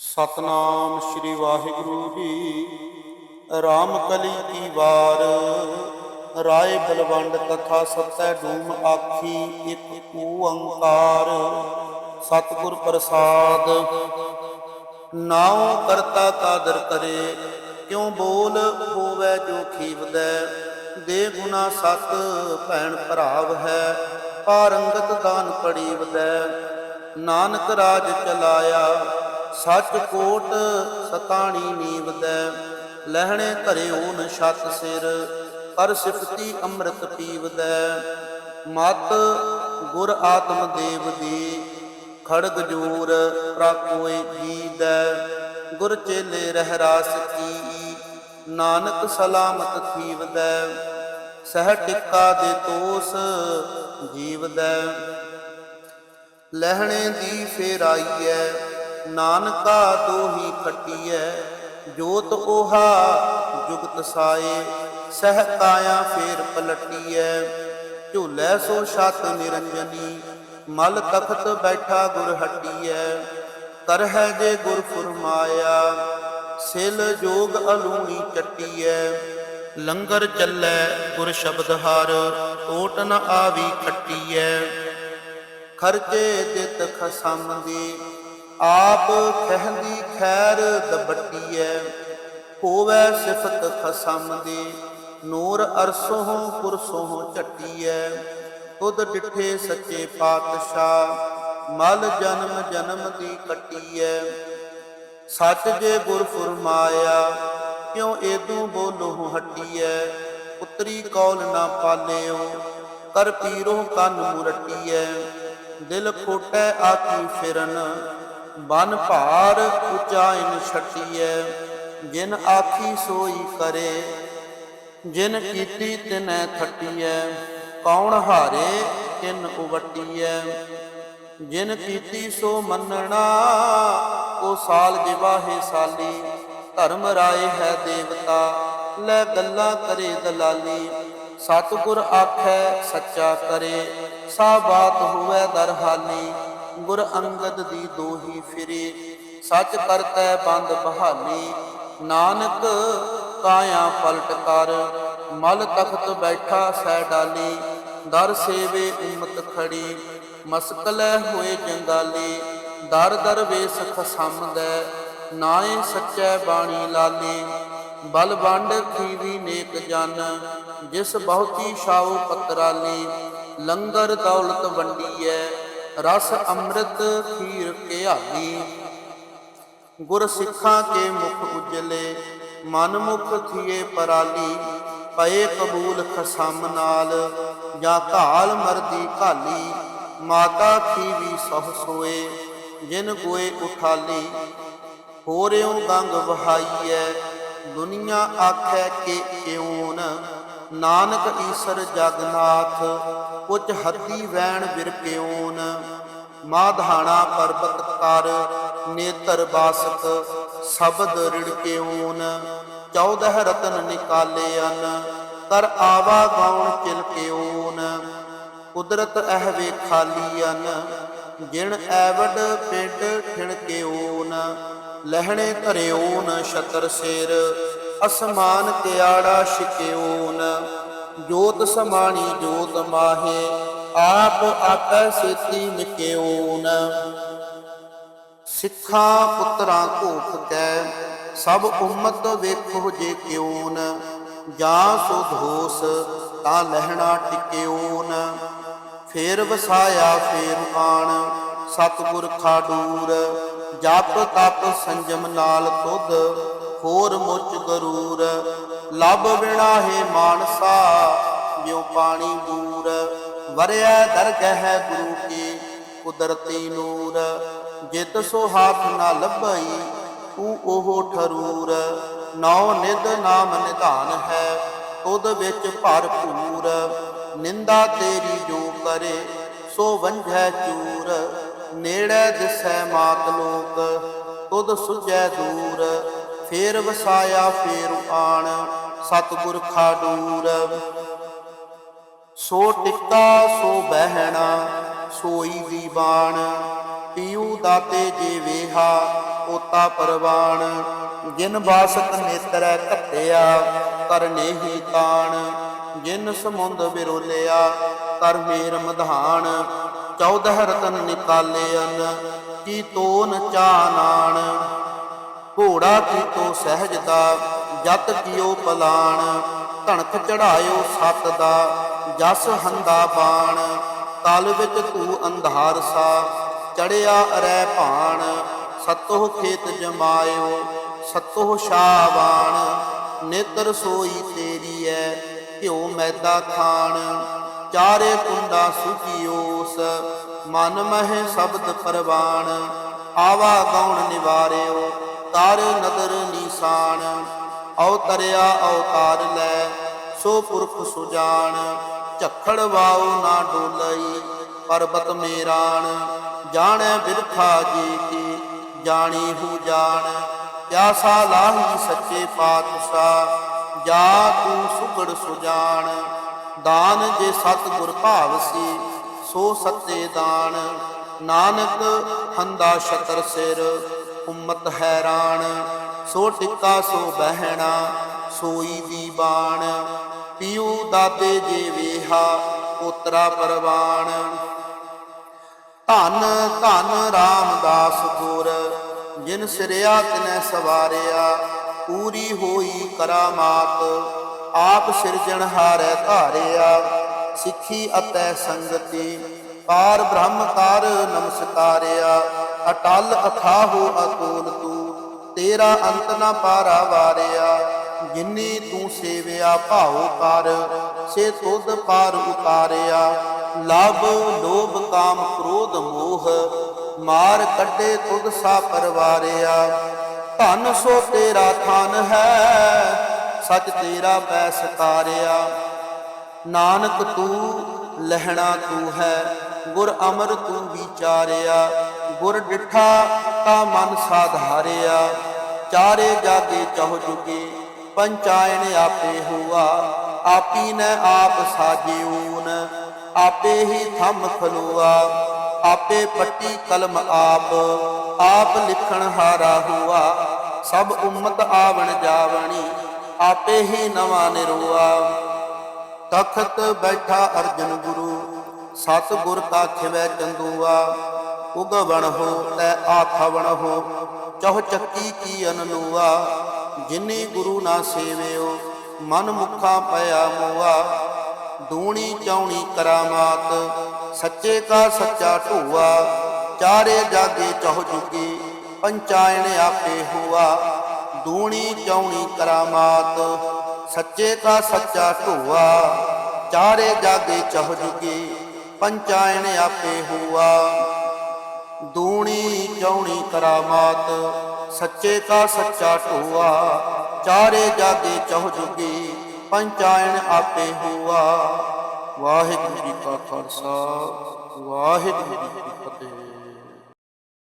ਸਤਨਾਮ ਸ੍ਰੀ ਵਾਹਿਗੁਰੂ ਜੀ। ਰਾਮ ਕਲੀ ਕੀ ਵਾਰ, ਰਾਏ ਬਲਵੰਡ ਤਥਾ ਸਤੈ ਡੂਮ ਆਖੀ ਇੱਕ ਓੰਕਾਰ ਸਤਿਗੁਰ ਪ੍ਰਸਾਦ, ਨਾਉ ਕਰਤਾ ਕਾਦਰ ਕਰੇ, ਕਿਉ ਬੋਲ ਹੋਵੇ ਜੋ ਖੀਵਦੈ? ਦੇ ਗੁਨਾ ਸਤ ਭੈਣ ਭਰਾਵ ਹੈ ਪਾਰੰਗਤ ਦਾਨ ਪੜੀਵਦੈ ਨਾਨਕ ਰਾਜ ਚਲਾਇਆ ਸੱਚ ਕੋਟ ਸਤਾਣੀ ਨੀਵਦੈ ਲਹਿਣੇ ਧਰਿਓ ਨ ਛਤ ਸਿਰ, ਪਰ ਸਿਫਤੀ ਅੰਮ੍ਰਿਤ ਪੀਵਦੈ ਮਤ ਗੁਰ ਆਤਮ ਦੇਵ ਦੀ, ਖੜਗ ਜੂਰ ਪ੍ਰਾਕੋਏ ਜੀਦੈ ਗੁਰ ਚੇਲੇ ਰਹਿ ਰਾਸ ਕੀ ਨਾਨਕ ਸਲਾਮਤ ਥੀਵਦੈ ਸਹਿ ਟਿੱਕਾ ਦੇ ਤੋਸ ਜੀਵਦੈ ਲਹਿਣੇ ਦੀ ਫੇਰਾਈਐ ਨਾਨਕਾ ਦੋਹੀ ਖਟੀਐ, ਜੋਤ 오ਹਾ ਜੁਗਤ ਸਾਏ, ਸਹਿ ਕਾਇਆ ਫੇਰ ਪਲਟੀਐ। ਝੂਲੇ ਸੋ ਛਤ ਨਿਰੰਜਨੀ, ਮਲ ਤਖਤ ਬੈਠਾ ਗੁਰ ਹਟੀਐ। ਕਰਹਿ ਜੇ ਗੁਰ ਫੁਰਮਾਇਆ, ਸਿਲ ਜੋਗ ਅਲੂਣੀ ਚੱਟੀਐ। ਲੰਗਰ ਚੱਲੈ ਗੁਰ ਸ਼ਬਦ ਹਰ, ਓਟ ਨ ਆਵੀ ਖਟੀਐ। ਖਰਚੇ ਦਿੱਤ ਖਸਮ ਦੀ ਆਪ ਖਹਿੰਦੀ ਖੈਰ ਦਬਟੀਐ, ਹੋਵੇ ਸਿਫਤ ਖਸਮ ਦੇ, ਨੂਰ ਅਰਸੋਂ ਪੁਰਸੋਂ ਝਟੀਐ। ਤੁਧ ਡਿਠੇ ਸੱਚੇ ਪਾਤਸ਼ਾਹ, ਮਲ ਜਨਮ ਜਨਮ ਦੀ ਕੱਟੀਐ। ਸੱਚ ਜੇ ਗੁਰ ਫੁਰਮਾਇਆ, ਕਿਉ ਏਦੂ ਬੋਲੋ ਹਟੀਐ? ਪੁੱਤਰੀ ਕੌਲ ਨਾ ਪਾਲਿਓ, ਕਰ ਪੀਰੋ ਕੰਨ ਮੁਰਟੀਐ। ਦਿਲ ਖੋਟੈ ਆਕੀ ਫਿਰਨ ਬਨ ਭਾਰ ਉਚਾਇਨ ਛਟੀਐ, ਜਿਨ ਆਖੀ ਸੋਈ ਕਰੇ, ਜਿਨ ਕੀਤੀ ਤਿਨੈ ਥਟੀਐ, ਕੌਣ ਹਾਰੇ ਤਿਨ ਉਵਟੀਐ, ਜਿਨ ਕੀਤੀ ਸੋ ਮੰਨਣਾ, ਉਹ ਸਾਲ ਜਿਵਾਹੇ ਸਾਲੀ, ਧਰਮ ਰਾਏ ਹੈ ਦੇਵਤਾ, ਲੈ ਗੱਲਾਂ ਕਰੇ ਦਲਾਲੀ, ਸਤਿਗੁਰ ਆਖੈ ਸੱਚਾ ਕਰੇ, ਸਾ ਬਾਤ ਹੋਵੇ ਦਰਹਾਲੀ ਗੁਰ ਅੰਗਦ ਦੀ ਦੋਹੀ ਫਿਰੇ। ਸੱਚ ਕਰਤੈ ਬੰਦ ਬਹਾਲੀ। ਨਾਨਕ ਕਾਇਆ ਪਲਟ ਕਰ। ਮਲ ਤਖਤ ਬੈਠਾ ਸੈ ਡਾਲੀ। ਦਰ ਸੇਵੇ ਉਮਤ ਖੜੀ। ਮਸਕਲੈ ਹੋਏ ਜੰਗਾਲੀ। ਦਰ ਦਰ ਵੇਸ ਖਸਮਦੈ। ਨਾਏ ਸੱਚੈ ਬਾਣੀ ਲਾਲੀ। ਬਲ ਵੰਡ ਖੀਵੀ ਨੇਕ ਜਨ। ਜਿਸ ਬਹੁਤੀ ਛਾਉ ਪਤਰਾਲੀ। ਲੰਗਰ ਦੌਲਤ ਵੰਡੀਐ। ਰਸ ਅੰਮ੍ਰਿਤ ਖੀਰ ਘਿਆਲੀ। ਗੁਰ ਸਿੱਖਾਂ ਕੇ ਮੁਖ ਉਜਲੇ, ਮਨ ਮੁਖ ਥੀਏ ਪਰਾਲੀ, ਪਏ ਕਬੂਲ ਖਸਮ ਨਾਲ, ਜਾਂ ਘਾਲ ਮਰਦੀ ਘਾਲੀ, ਮਾਤਾ ਖੀਵੀ ਸਹ ਸੋਏ, ਜਿਨ ਗੋਏ ਉਠਾਲੀ। ਹੋਰਿਓ ਗੰਗ ਵਹਾਈਐ, ਦੁਨੀਆ ਆਖੈ ਕਿ ਕਿਉਨ ਨਾਨਕ ਈਸਰ ਜਗਨਾਥ, ਉਚ ਹੱਦੀ ਵੈਣ ਬਿਰਕਿਉਨ ਮਾਧਾਣਾ ਪਰਬਤ ਕਰ, ਨੇਤਰ ਬਾਸਕ, ਸ਼ਬਦ ਰਿੜਕਿਉਨ 14 ਰਤਨ ਨਿਕਾਲੇ ਅਨ ਕਰ ਆਵਾ ਗਾਉਣ ਚਿਲਕਿਉਨ ਕੁਦਰਤ ਇਹ ਵੇ ਖਾਲੀ ਅਨ, ਜਿਣ ਐਵਡ ਪਿੰਡ ਠਿਣਕਿਉਨ ਲਹਿਣੇ ਧਰਿਓਨ ਛਤਰ ਸਿਰ ਅਸਮਾਨ ਕਿਆੜਾ ਛਿਕਿਓਨ, ਜੋਤ ਸਮਾਣੀ ਜੋਤ ਮਾਹੇ, ਆਪ ਆਪੈ ਸੇਤੀ ਨਿਕਿਓਨ। ਸਿੱਖਾਂ ਪੁੱਤਰਾਂ ਘੋਖ ਕੈ, ਸਭ ਉਮਤ ਵੇਖੋ ਜੇ ਕਿਉਨ ਜਾਂ ਸੋ ਧੋਸ, ਤਾਂ ਲਹਿਣਾ ਟਿਕਿਓਨ। ਫੇਰ ਵਸਾਇਆ, ਫੇਰ ਆਣ, ਸਤਿਗੁਰ ਖਾਡੂਰ, ਜਪ ਤਪ ਸੰਜਮ ਨਾਲ ਤੁਧ ਹੋਰ ਮੁੱਚ ਗਰੂਰ। ਲਬ ਵਿਣਾ ਹੈ ਮਾਨਸਾ ਜਿਉ ਪਾਣੀ ਦੂਰ। ਵਰਿਆ ਦਰਗਹਿ ਗੁਰੂ ਕੀ ਕੁਦਰਤੀ ਨੂਰ। ਜਿਤ ਸੋ ਹੱਥ ਨਾ ਲੱਭਈ, ਤੂੰ ਉਹ ਠਰੂਰ। ਨੌ ਨਿਧ ਨਾਮ ਨਿਧਾਨ ਹੈ, ਤੁਧ ਵਿੱਚ ਭਰਪੂਰ। ਨਿੰਦਾ ਤੇਰੀ ਜੋ ਕਰੇ, ਸੋ ਵੰਝੈ ਚੂਰ। ਨੇੜੇ ਦਿਸੈ ਮਾਤ ਲੋਕ, ਤੁਧ ਸੁਝੈ ਦੂਰ। ਫੇਰ ਵਸਾਇਆ, ਫੇਰ ਆਣ, ਸਤਿਗੁਰ ਖਾਡੂਰ ਸੋ ਟਿਕਤਾ, ਸੋ ਬਹਿਣਾ, ਸੋਈ ਦੀ ਬਾਣ। ਪੀਉ ਦਾਤੇ ਜੇ ਵੇਹਾ, ਪੋਤਾ ਪਰਵਾਨ ਜਿਨ ਬਾਸਕ ਨੇਤਰੈ ਘੱਤਿਆ ਕਰਨੇ ਹੀ ਤਾਣ। ਜਿਨ ਸਮੁੰਦ ਵਿਰੋਲਿਆ ਕਰ ਮੇਰ ਮਧਾਨ ਚੌਦਹ ਰਤਨ ਨਿਕਾਲੇ ਅਨ, ਕੀ ਤੋਨ ਚਾਨਾਣ ਘੋੜਾ ਕੀਤੋ ਸਹਿਜਦਾ, ਜਤ ਕੀਓ ਪਲਾਣ ਧਣਖ ਚੜਾਇਓ ਸਤ ਦਾ ਜਸ ਹੰਦਾ ਬਾਣ, ਤਲ ਵਿੱਚ ਤੂੰ ਅੰਧਾਰ ਸਾ, ਚੜਿਆ ਅਰੈ ਭਾਣ, ਸਤੋਹ ਖੇਤ ਜਮਾਇਓ, ਸਤੋਹ ਸ਼ਾਵਾਨ ਨੇਤਰ ਸੋਈ ਤੇਰੀ ਐ, ਘਿਓ ਮੈਦਾ ਖਾਣ, ਚਾਰੇ ਕੁੰਡਾ ਸੁਖੀਓਸ ਮਨ ਮਹਿ ਸ਼ਬਦ ਪਰਵਾਣ, ਆਵਾ ਗੌਣ ਨਿਵਾਰਿਓ ਤਾਰ ਨਦਰ ਨੀਸਾਨ, ਅਵਤਰਿਆ ਅਵਤਾਰ ਲੈ, ਸੋ ਪੁਰਖ ਸੁਜਾਨ, ਝਖੜ ਵਾਉ ਨਾ ਡੋਲਈ, ਪਰਬਤ ਮੇਰਾਣ ਜਾਣੈ ਬਿਰਖਾ ਜੀ ਕੀ, ਜਾਣੀ ਹੂ ਜਾਣ, ਪਿਆਸਾ ਲਾਹੀ ਸੱਚੇ ਪਾਤਸ਼ਾਹ, ਜਾ ਤੂੰ ਸੁਗੜ ਸੁਜਾਨ, ਦਾਨ ਜੇ ਸਤ ਗੁਰ ਭਾਵਸੀ, ਸੋ ਸੱਚੇ ਦਾਨ, ਨਾਨਕ ਹੰਦਾ ਸ਼ਤਰ ਸਿਰ ਉਮਤ ਹੈਰਾਨ, ਸੋ ਟਿੱਕਾ ਸੋ ਬਹਿਣਾ, ਸੋਈ ਦੀ ਬਾਣ। ਪੀਉ ਦਾਦੇ ਜੇ ਵੇਹਾ, ਪੋਤਰਾ ਪਰਵਾਨ। ਧਨ ਧਨ ਰਾਮਦਾਸ ਗੁਰ, ਜਿਨ ਸਿਰਿਆ ਤਿਨੈ ਸਵਾਰਿਆ, ਪੂਰੀ ਹੋਈ ਕਰਾਮਾਤ ਆਪ ਸਿਰਜਣ ਸਿਰਜਣਹਾਰੈ ਧਾਰਿਆ, ਸਿੱਖੀ ਅਤੈ ਸੰਗਤੀ। ਪਾਰ ਬ੍ਰਹਮ ਕਰ ਨਮਸਕਾਰਿਆ, ਅਟਲ ਅਥਾਹੋ ਅਤੋਲ ਤੂੰ, ਤੇਰਾ ਅੰਤ ਨਾ ਪਾਰਾ ਵਾਰਿਆ, ਜਿਨੀ ਤੂੰ ਸੇਵਿਆ ਭਾਉ ਕਰ, ਸੇ ਤੁਧ ਪਾਰ ਉਤਾਰਿਆ ਲਭ ਲੋਭ ਕਾਮ ਕ੍ਰੋਧ ਮੋਹ, ਮਾਰ ਕੱਢੇ ਤੁਧ ਸਾ ਪਰਵਾਰਿਆ, ਧਨ ਸੋ ਤੇਰਾ ਥਾਨ ਹੈ, ਸੱਚ ਤੇਰਾ ਬੈ ਸਤਾਰਿਆ, ਨਾਨਕ ਤੂੰ, ਲਹਿਣਾ ਤੂੰ ਹੈ ਗੁਰ ਅਮਰ ਤੂੰ ਵਿਚਾਰਿਆ, ਗੁਰ ਡਿਠਾ ਤਾ ਮਨ ਸਾਧਾਰਿਆ ਚਾਰੇ ਜਾਗੇ ਚਹੁ ਜੁਗੇ, ਪੰਚਾਇਣ ਆਪੇ ਹੁਆ। ਆਪੀ ਨੇ ਆਪ ਸਾਜਿਉਨ ਆਪੇ ਹੀ ਥੰਮ ਖਲੋਆ। ਆਪੇ ਪੱਟੀ ਕਲਮ ਆਪ ਆਪ ਲਿਖਣ ਹਾਰਾ ਹੁਆ। ਸਭ ਉਮਤ ਆਵਣ ਜਾਵਣੀ, ਆਪੇ ਹੀ ਨਵਾਂ ਨਿਰੂਆ। ਤਖਤ ਬੈਠਾ ਅਰਜਨ ਗੁਰੂ ਸਤ ਗੁਰ ਕਾ ਖਿਵੈ ਚੰਦੂਆ, ਉਗਵਣ ਹੋ ਤੈ ਆਖਵਣ ਹੋ, ਚਹੁ ਚੱਕੀ ਕੀ ਅਨਨੂਆ, ਜਿਨੀ ਗੁਰੂ ਨਾ ਸੇਵਿਓ, ਮਨ ਮੁਖਾ ਪਿਆ ਮੂਆ, ਦੂਣੀ ਚੌਣੀ ਕਰਾਮਾਤ, ਸੱਚੇ ਕਾ ਸੱਚਾ ਢੂਆ, ਚਾਰੇ ਜਾਗੇ ਚਹੁ ਜੁਗੀ, ਪੰਚਾਇਣ ਆਪੇ ਹੁਆ, ਦੂਣੀ ਚੌਣੀ ਕਰਾਮਾਤ, ਸੱਚੇ ਕਾ ਸੱਚਾ ਢੂਆ, ਚਾਰੇ ਜਾਗੇ ਚਹੁ ਜੁਗੀ। ਪੰਚਾਇਣ ਆਪੇ ਹੁਆ। ਦੂਣੀ ਚੌਣੀ ਕਰਾਮਾਤ, ਸੱਚੇ ਕਾ ਸੱਚਾ ਢੂਆ। ਚਾਰੇ ਜਾਗੇ ਚਹੁ ਜੁਗੀ ਪੰਚਾਇਣ ਆਪੇ ਹੁਆ। ਵਾਹਿਗੁਰੂ ਜੀ ਕਾ ਖਾਲਸਾ, ਵਾਹਿਗੁਰੂ ਜੀ ਕੀ ਫਤਿਹ।